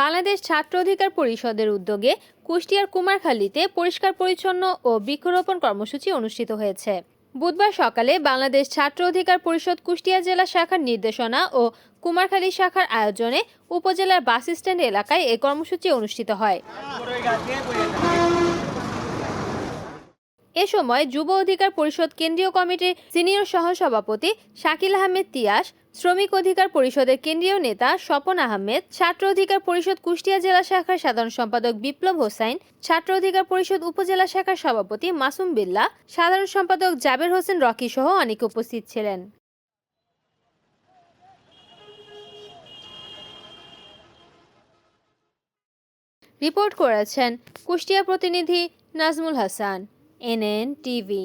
বাংলাদেশ ছাত্র অধিকার পরিষদের উদ্যোগে কুষ্টিয়ার কুমারখালীতে পরিষ্কার পরিচ্ছন্ন ও বৃক্ষরোপণ কর্মসূচি অনুষ্ঠিত হয়েছে। বুধবার সকালে বাংলাদেশ ছাত্র অধিকার পরিষদ কুষ্টিয়া জেলা শাখার নির্দেশনা ও কুমারখালী শাখার আয়োজনে উপজেলার বাস স্ট্যান্ড এলাকায় এই কর্মসূচি অনুষ্ঠিত হয়। এ সময় যুব অধিকার পরিষদ কেন্দ্রীয় কমিটির সিনিয়র সহসভাপতি শাকিল আহমেদ তিয়াস শ্রমিক অধিকার পরিষদের কেন্দ্রীয় নেতা স্বপন আহমেদ, ছাত্র অধিকার পরিষদ কুষ্টিয়া জেলা শাখার সাধারণ সম্পাদক বিপ্লব হোসাইন, ছাত্র অধিকার পরিষদ উপজেলা শাখার সভাপতি মাসুম বিল্লা, সাধারণ সম্পাদক জাবের হোসেন রকি সহ অনেকে উপস্থিত ছিলেন। রিপোর্ট করেছেন কুষ্টিয়া প্রতিনিধি নাজমুল হাসান, এনএন টিভি।